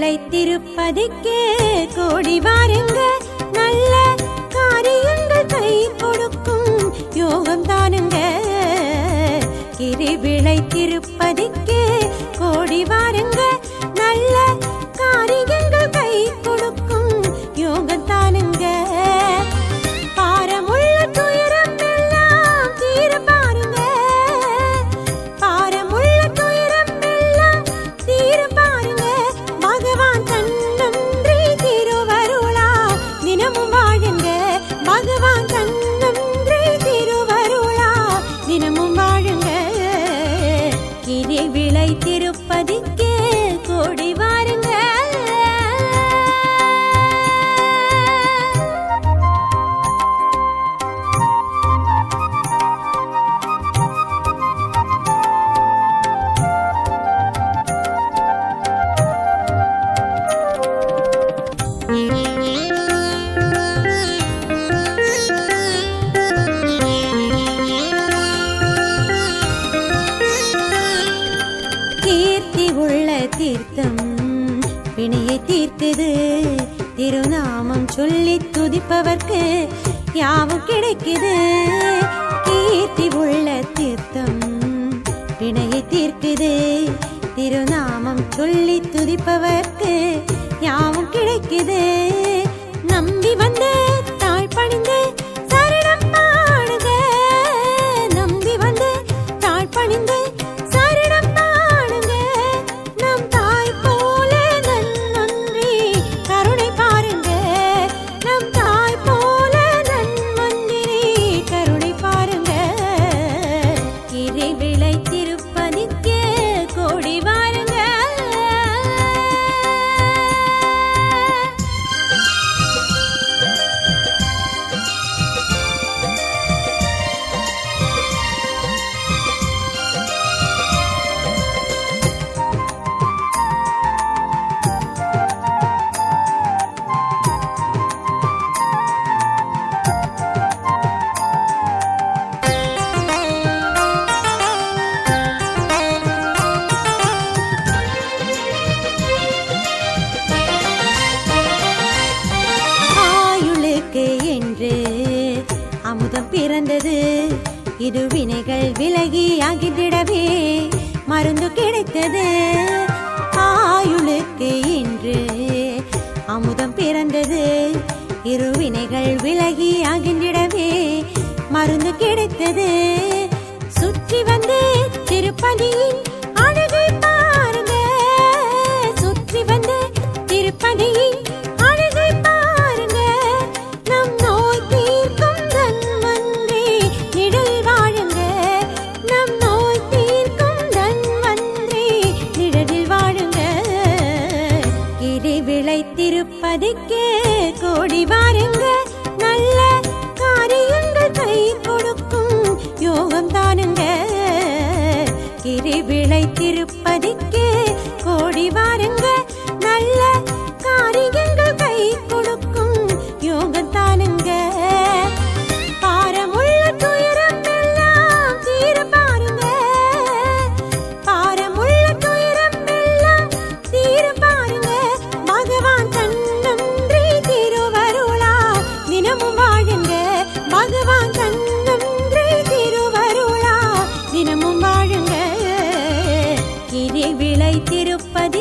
பிழைத்திருப்பதுக்கே கோடி வாருங்க. நல்ல காரியங்கள் கை கொடுக்கும் யோகம் தானுங்க. கிரிவிளை திருப்பதிக்கே கோடி வாருங்க கிரி தீர்த்தம். வினையை தீர்த்தது. திருநாமம் சொல்லி துதிப்பவர்க்கு யாவும் கிடைக்குது. கீர்த்தி உள்ள தீர்த்தம். வினையை தீர்க்குது. திருநாமம் சொல்லி துதிப்பவர்க்கு யாவும் கிடைக்குது. நம்பி வந்து விளைத்தி அமுதம் பிறந்தது. இது வினைகள் விலகி அகிட்டிடவே மருந்து கிடைத்தது. ஆயுளுக்கு என்று அமுதம் பிறந்தது. இருவினைகள் விலகி அகின்றிடவே மருந்து கிடைத்தது. சுற்றி வந்து திருப்பதியின் திருப்பதிக்கே கோடி வாருங்க. நல்ல காரியங்கள் கை கொடுக்கும் யோகம் தானுங்க. கிரி விளை திருப்பி வைத்திருப்பது